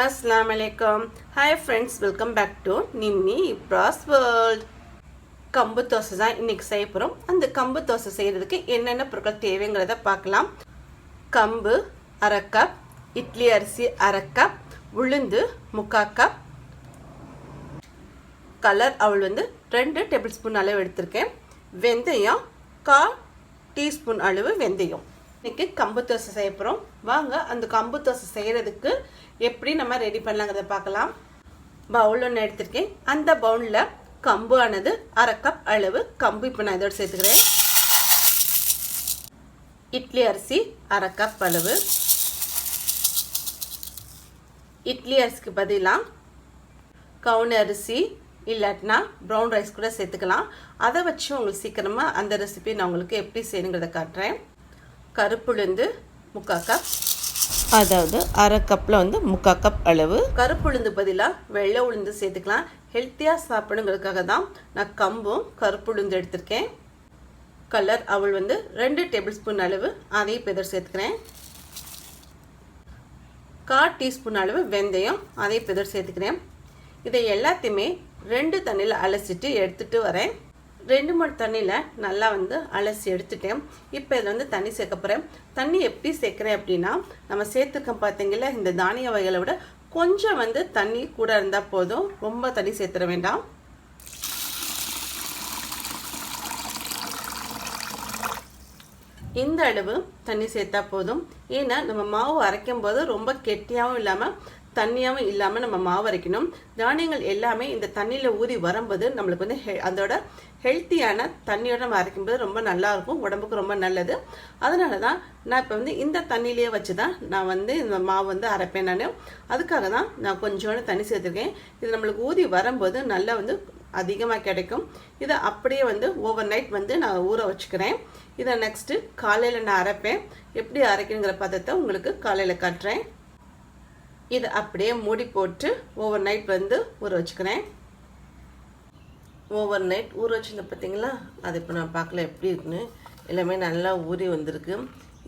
அஸ்லாம் வலைக்கம் hi friends welcome back to Nimmi Ibras world கம்பு தோசை தான் இன்றைக்கி செய்ய போகிறோம் அந்த கம்பு தோசை செய்கிறதுக்கு என்னென்ன பொருட்கள் தேவைங்கிறத பார்க்கலாம். கம்பு அரை கப் இட்லி அரிசி அரை கப் உளுந்து முக்கால் கப் கலர் அவள் வந்து ரெண்டு டேபிள் ஸ்பூன் அளவு எடுத்திருக்கேன். வெந்தயம் கால் டீஸ்பூன் அளவு வெந்தயம். இன்றைக்கி கம்பு தோசை செய்ய போகிறோம் வாங்க அந்த கம்பு தோசை செய்கிறதுக்கு எப்படி நம்ம ரெடி பண்ணலாங்கிறத பார்க்கலாம். பவுல் ஒன்று எடுத்திருக்கேன். அந்த பவுலில் கம்பு ஆனது அரை கப் அளவு கம்பு இப்போ நான் இதோடு சேர்த்துக்கிறேன். இட்லி அரிசி அரை கப் அளவு. இட்லி அரிசிக்கு பதிலாக கவுன் அரிசி இல்லாட்டினா ப்ரௌன் ரைஸ் கூட சேர்த்துக்கலாம். அதை வச்சு உங்களுக்கு சீக்கிரமாக அந்த ரெசிபி நான் உங்களுக்கு எப்படி செய்யணுங்கிறத காட்டுறேன். கருப்புளுந்து முக்கால் கப் அதாவது அரை கப்பில் வந்து முக்கால் கப் அளவு. கருப்புளுந்து பதிலாக வெள்ளை உளுந்து சேர்த்துக்கலாம். ஹெல்த்தியாக சாப்பிடுங்கிறதுக்காக தான் நான் கம்பும் கருப்புளுந்து எடுத்திருக்கேன். கலர் அவள் வந்து ரெண்டு டேபிள் ஸ்பூன் அளவு அதையும் இதில் சேர்த்துக்கிறேன். கால் டீஸ்பூன் அளவு வெந்தயம் அதையும் இதில் சேர்த்துக்கிறேன். இதை எல்லாத்தையுமே ரெண்டு தண்ணியில் அலசிட்டு எடுத்துகிட்டு வரேன். ரெண்டு மூணு தண்ணியில் நல்லா வந்து அலசி எடுத்துட்டேன். இப்போ இதில் வந்து தண்ணி சேர்க்க போகிறேன் தண்ணி எப்படி சேர்க்குறேன் அப்படின்னா நம்ம சேர்த்துருக்கோம் பார்த்தீங்களா இந்த தானிய வகைகளை விட கொஞ்சம் வந்து தண்ணி கூட இருந்தால் போதும். ரொம்ப தண்ணி சேர்த்துட வேண்டாம். இந்த அளவு தண்ணி சேர்த்தா போதும். ஏன்னா நம்ம மாவு அரைக்கும் போது ரொம்ப கெட்டியாகவும் இல்லாமல் தண்ணியாகவும் இல்லாமல் நம்ம மாவு அரைக்கணும். தானியங்கள் எல்லாமே இந்த தண்ணியில் ஊறி வரும்போது நம்மளுக்கு வந்து ஹெ அதோட ஹெல்த்தியான தண்ணியோட நம்ம அரைக்கும்போது ரொம்ப நல்லாயிருக்கும் உடம்புக்கு ரொம்ப நல்லது. அதனால தான் நான் இப்போ வந்து இந்த தண்ணியிலேயே வச்சு தான் நான் வந்து இந்த மாவு வந்து அரைப்பேன் நான். அதுக்காக தான் நான் கொஞ்சோண்டு தண்ணி சேர்த்துருக்கேன். இது நம்மளுக்கு ஊறி வரும்போது நல்லா வந்து அதிகமாக கிடைக்கும். இதை அப்படியே வந்து ஓவர் நைட் வந்து நான் ஊற வச்சுக்கிறேன். இதை நெக்ஸ்ட்டு காலையில் நான் அரைப்பேன். எப்படி அரைக்கணுங்கிற பதத்தை உங்களுக்கு காலையில் காட்டுறேன். இதை அப்படியே மூடி போட்டு ஓவர் நைட் வந்து ஊற வச்சுக்கிறேன். ஓவர் நைட் ஊற வச்சுருந்த பார்த்தீங்களா அது இப்போ நான் பார்க்கல எப்படி இருக்குன்னு. எல்லாமே நல்லா ஊறி வந்திருக்கு.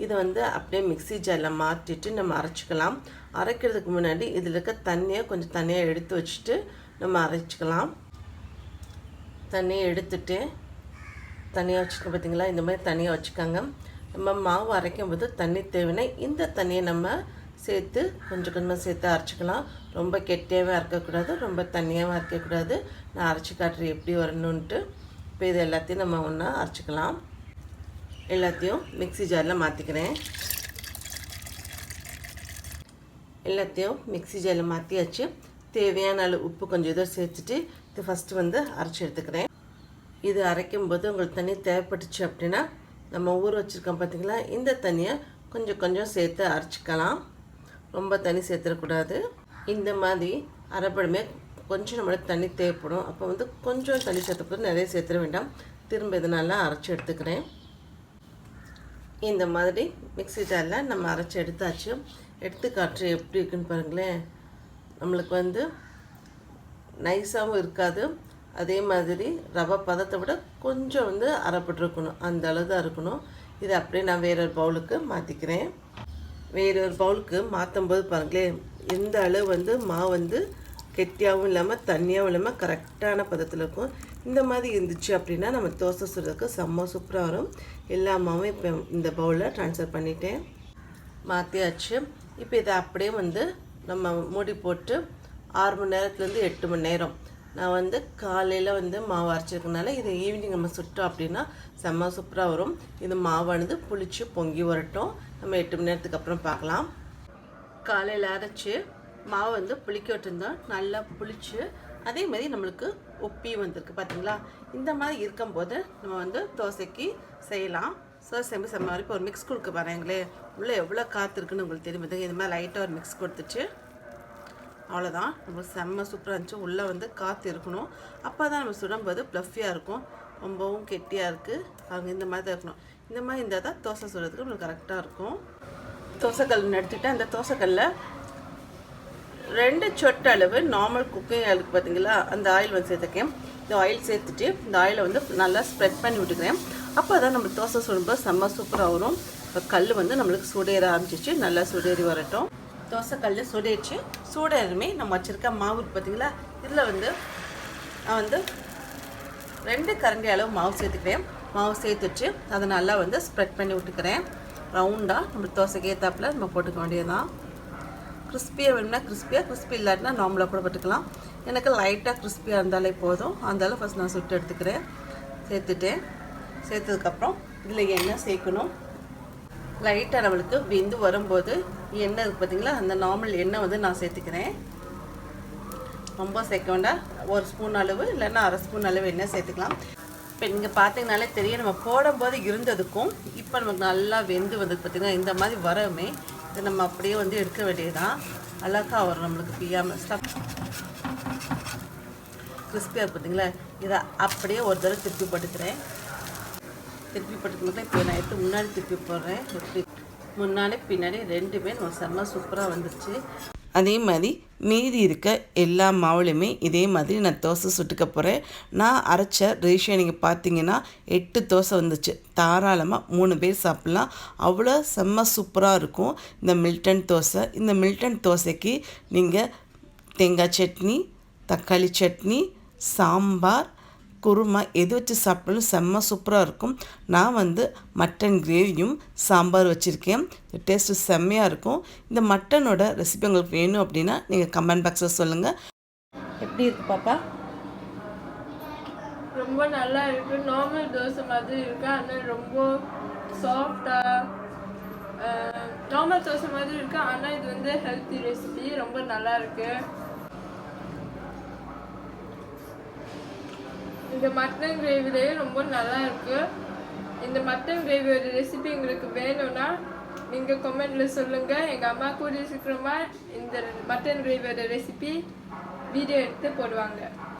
இதை வந்து அப்படியே மிக்சி ஜாரில் மாற்றிட்டு நம்ம அரைச்சிக்கலாம். அரைக்கிறதுக்கு முன்னாடி இதில் இருக்க தண்ணியை கொஞ்சம் தனியாக எடுத்து வச்சுட்டு நம்ம அரைச்சிக்கலாம். தண்ணியை எடுத்துட்டு தனியாக வச்சுக்க பார்த்தீங்களா இந்த மாதிரி தனியாக வச்சுக்கோங்க. நம்ம மாவு அரைக்கும் போது தண்ணி தேவைன்னா இந்த தண்ணியை நம்ம சேர்த்து கொஞ்சம் கொஞ்சமாக சேர்த்து அரைச்சிக்கலாம். ரொம்ப கெட்டியாகவே அரைக்கக்கூடாது ரொம்ப தண்ணியாகவும் அரைக்கக்கூடாது. நான் அரைச்சி காட்டுறேன் எப்படி வரணுன்ட்டு இப்போ இது எல்லாத்தையும் நம்ம ஒன்றா அரைச்சிக்கலாம். எல்லாத்தையும் மிக்சி ஜாரில் மாற்றிக்கிறேன் எல்லாத்தையும் மிக்சி ஜாரில் மாற்றியாச்சு தேவையான அளவு உப்பு கொஞ்சம் இதோ சேர்த்துட்டு இது ஃபஸ்ட்டு வந்து அரைச்சி எடுத்துக்கிறேன். இது அரைக்கும் போது உங்களுக்கு தண்ணி தேவைப்பட்டுச்சு அப்படின்னா நம்ம ஊற வச்சுருக்கோம் பார்த்திங்களா இந்த தண்ணியை கொஞ்சம் கொஞ்சம் சேர்த்து அரைச்சிக்கலாம். ரொம்ப தண்ணி சேர்த்துடக்கூடாது. இந்த மாதிரி அரைப்படமே கொஞ்சம் நம்மளுக்கு தண்ணி தேவைப்படும். அப்போ வந்து கொஞ்சம் தண்ணி சேர்த்தப்போ நிறைய சேர்த்துட வேண்டாம். திரும்ப இது நல்லா அரைச்சி எடுத்துக்கிறேன். இந்த மாதிரி மிக்ஸி ஜாரில் நம்ம அரைச்சி எடுத்தாச்சு. எடுத்து காற்று எப்படி இருக்குன்னு பாருங்களேன். நம்மளுக்கு வந்து நைஸாகவும் இருக்காது. அதே மாதிரி ரவை பதத்தை விட கொஞ்சம் வந்து அரைப்பட்டுருக்கணும். அந்த அளவு தான் இருக்கணும். இதை அப்படியே நான் வேறொரு பவுலுக்கு மாற்றிக்கிறேன் வேறொரு பவுலுக்கு மாற்றும் போது பாருங்களேன் எந்த அளவு வந்து மாவு வந்து கெட்டியாகவும் இல்லாமல் தண்ணியாகவும் இல்லாமல் கரெக்டான பதத்தில் இருக்கும். இந்த மாதிரி இருந்துச்சு அப்படின்னா நம்ம தோசை சுடுறதுக்கு செம்ம சூப்பராக வரும். எல்லா மாவும் இப்போ இந்த பவுலில் ட்ரான்ஸ்ஃபர் பண்ணிட்டேன். மாற்றியாச்சு இப்போ இதை அப்படியே வந்து நம்ம மூடி போட்டு ஆறு மணி நேரத்துலேருந்து எட்டு மணி நேரம். நான் வந்து காலையில் வந்து மாவு அரைச்சிருக்கனால இதை ஈவினிங் நம்ம சுட்டோம் அப்படின்னா செம்ம சூப்பராக வரும். இது மாவானது புளிச்சு பொங்கி வரட்டும். நம்ம எட்டு மணி நேரத்துக்கு அப்புறம் பார்க்கலாம். காலையில் அரைச்சி மாவு வந்து புளிக்க விட்டுருந்தோம் நல்லா புளிச்சு அதே மாதிரி நம்மளுக்கு உப்பி வந்திருக்கு. பார்த்தீங்களா இந்த மாதிரி இருக்கும்போது நம்ம வந்து தோசைக்கு செய்யலாம். ஸோ செம்ம செம்ம வரைக்கும் ஒரு மிக்ஸ் கொடுக்க பாருங்களே உள்ளே எவ்வளோ காற்று இருக்குன்னு உங்களுக்கு தெரியும்? இது இந்த மாதிரி லைட்டாக ஒரு மிக்ஸ் கொடுத்துச்சு அவ்வளோதான். நம்மளுக்கு செம்ம சூப்பராக இருந்துச்சு. உள்ளே வந்து காற்று இருக்கணும். அப்போ தான் நம்ம சுடும்போது ப்ளஃபியாக இருக்கும். ரொம்பவும் கெட்டியாக இருக்குது அவங்க இந்த மாதிரி தான் இருக்கணும். இந்த மாதிரி இருந்தால் தான் தோசை சுடுறதுக்கு நம்மளுக்கு கரெக்டாக இருக்கும். தோசைக்கல் எடுத்துக்கிட்டால் அந்த தோசைக்கல்லில் ரெண்டு சொட்டு அளவு நார்மல் குக்கிங் ஆயிலுக்கு பார்த்தீங்களா அந்த ஆயில் வந்து சேர்த்துக்கேன் இந்த ஆயில் சேர்த்துட்டு இந்த ஆயிலை வந்து நல்லா ஸ்ப்ரெட் பண்ணி விட்டுக்கிறேன். அப்போ தான் நம்ம தோசை சுடும்போது செம்ம சூப்பராக வரும். இப்போ கல் வந்து நம்மளுக்கு சுடேற ஆரம்பிச்சிச்சு நல்லா சுடேறி வரட்டும். தோசைக்கல் சுடேச்சு சூடாருமே நம்ம வச்சுருக்க மாவு பார்த்தீங்களா இதில் வந்து நான் வந்து ரெண்டு கரண்டி அளவு மாவு சேர்த்துக்கிறேன். மாவு சேர்த்து வச்சு அதை நல்லா வந்து ஸ்ப்ரெட் பண்ணி விட்டுக்கிறேன். ரவுண்டாக நம்ம தோசைக்கு ஏற்றாப்புல நம்ம போட்டுக்க வேண்டியதுதான். கிறிஸ்பியாக வேணும்னா கிறிஸ்பியாக கிறிஸ்பி இல்லாட்டினா நார்மலாக கூட போட்டுக்கலாம். எனக்கு லைட்டாக கிறிஸ்பியாக இருந்தாலே போதும். அந்தாலும் ஃபஸ்ட் நான் சுட்டு எடுத்துக்கிறேன். சேர்த்துட்டேன் சேர்த்ததுக்கப்புறம் இதில் எண்ணெய் சேர்க்கணும். லைட்டாக நம்மளுக்கு வெந்து வரும்போது எண்ணெய் இருக்குது பார்த்தீங்களா அந்த நார்மல் எண்ணெய் வந்து நான் சேர்த்துக்கிறேன். ரொம்ப சேர்க்க வேண்டாம். ஒரு ஸ்பூன் அளவு இல்லைன்னா அரை ஸ்பூன் அளவு எண்ணெய் சேர்த்துக்கலாம். இப்போ நீங்கள் பார்த்தீங்கனாலே தெரியும். நம்ம போடும்போது இருந்ததுக்கும் இப்போ நமக்கு நல்லா வெந்து வந்தது பார்த்தீங்கன்னா இந்த மாதிரி வரவுமே இதை நம்ம அப்படியே வந்து எடுக்க வேண்டியதுதான். அழகாக வரும் நம்மளுக்கு பியாமல் ஸ்டப் கிறிஸ்பியாக பார்த்தீங்களா இதை அப்படியே ஒரு தடவை திருப்பி போட்டுக்கிறேன். திருப்பி போட்டுக்கணும் இப்போ நான் எடுத்து முன்னாடி திருப்பி போடுறேன். முன்னாடி பின்னாடி ரெண்டுமே நம்ம செம்ம சூப்பராக வந்துருச்சு. அதே மாதிரி மீதி இருக்க எல்லா மாவுலையுமே இதே மாதிரி நான் தோசை சுட்டுக்க போகிறேன் நான் அரைச்ச ரேஷியோ நீங்கள் பார்த்தீங்கன்னா எட்டு தோசை வந்துச்சு. தாராளமாக மூணு பேர் சாப்பிட்லாம். அவ்வளோ செம்ம சூப்பராக இருக்கும் இந்த மில்டன் தோசை. இந்த மில்டன் தோசைக்கு நீங்கள் தேங்காய் சட்னி தக்காளி சட்னி சாம்பார் குருமா எது வச்சு சாப்பிட்டாலும் செம்ம சூப்பராக இருக்கும். நான் வந்து மட்டன் கிரேவியும் சாம்பார் வச்சுருக்கேன். டேஸ்ட்டு செம்மையாக இருக்கும். இந்த மட்டனோட ரெசிபி உங்களுக்கு வேணும் அப்படின்னா நீங்கள் கமெண்ட் பாக்ஸில் சொல்லுங்கள் எப்படி இருக்கு பாப்பா? ரொம்ப நல்லா இருக்கு. நார்மல் தோசை மாதிரி இருக்கு. ஆனால் ரொம்ப சாஃப்டா நார்மல் தோசை மாதிரி இருக்கு. ஆனால் இது வந்து ஹெல்த்தி ரெசிபி ரொம்ப நல்லா இருக்கு. இந்த மட்டன் கிரேவிலேயே ரொம்ப நல்லா இருக்கு இந்த மட்டன் கிரேவியோட ரெசிபி உங்களுக்கு வேணும்னா நீங்கள் கமெண்டில் சொல்லுங்கள் எங்கள் அம்மா கூடிய சீக்கிரமாக இந்த மட்டன் கிரேவியோட ரெசிபி வீடியோ எடுத்து போடுவாங்க.